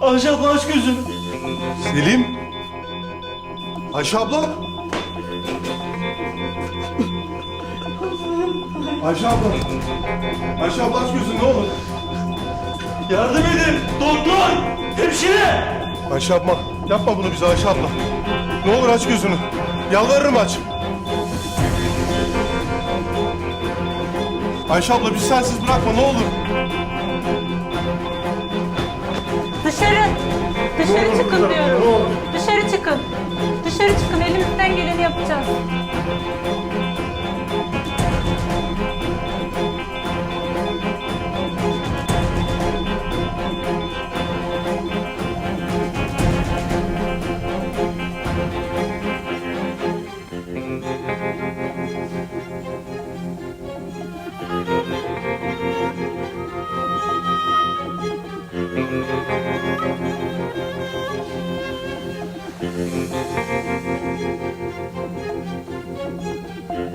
Ayşe abla aç gözünü. Selim. Ayşe abla. Ayşe abla. Ayşe abla aç gözünü ne olur. Yardım edin. Doktor. Hemşire. Ayşe abla yapma bunu bize Ayşe abla. Ne olur aç gözünü. Yalvarırım aç. Ayşe abla biz sensiz bırakma ne olur. Dışarı. Dışarı olur çıkın diyorum. Dışarı çıkın. Dışarı çıkın. Elimizden geleni yapacağız.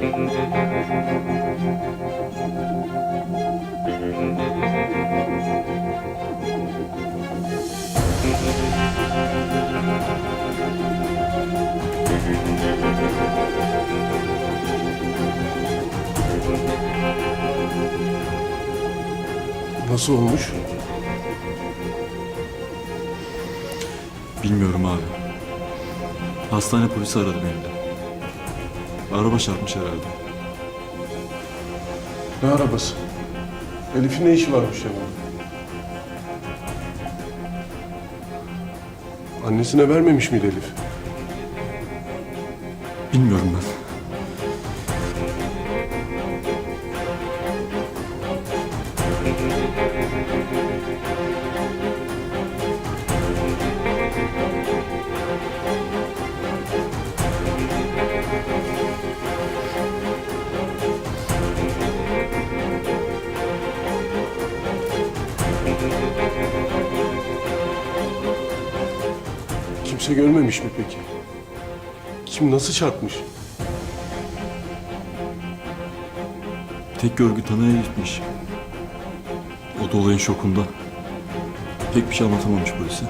Nasıl olmuş? Bilmiyorum abi. Hastane polisi aradı beni de. Araba çarpmış herhalde. Ne arabası? Elif'in ne işi varmış ya Annesine vermemiş miydi Elif? Bilmiyorum ben. Kimse görmemiş mi peki? Kim nasıl çarpmış? Tek görgü tanığı Elif'miş. O da olayın şokunda. Pek bir şey anlatamamış polise.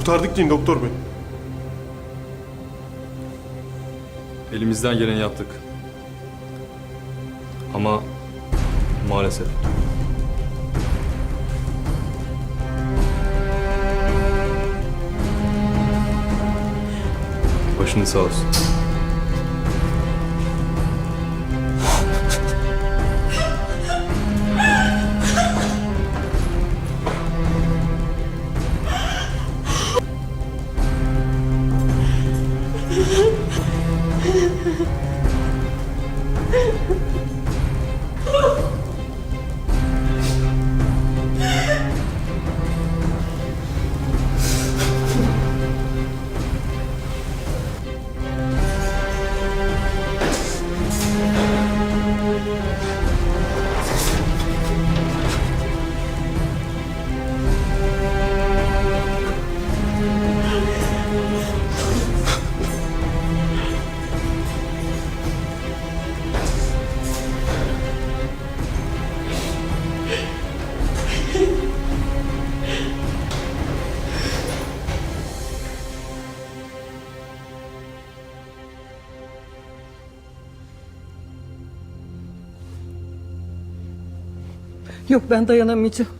Kurtardık deyin doktor bey. Elimizden geleni yaptık. Ama maalesef. Başınız sağ olsun. Ha ha ha ha. Yok ben dayanamayacağım.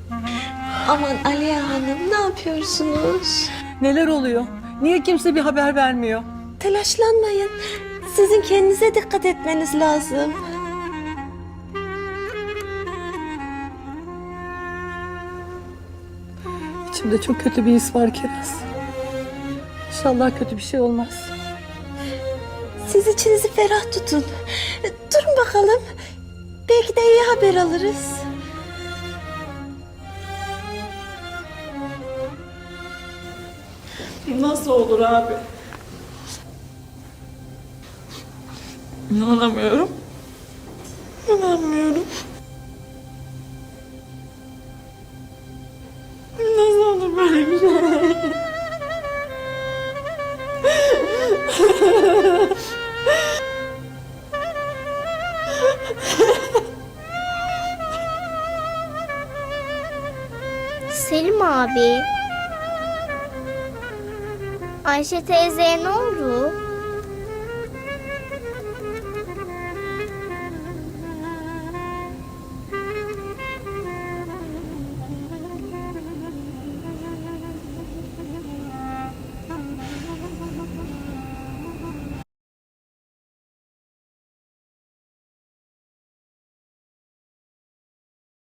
Aman Aliye Hanım ne yapıyorsunuz? Neler oluyor? Niye kimse bir haber vermiyor? Telaşlanmayın. Sizin kendinize dikkat etmeniz lazım. İçimde çok kötü bir his var Kiraz. İnşallah kötü bir şey olmaz. Siz içinizi ferah tutun. Durun bakalım. Belki de iyi haber alırız. Nasıl olur abi? İnanamıyorum. İnanmıyorum. Nasıl olur böyle bir şey? Selim abi. Ayşe teyzeye ne oldu?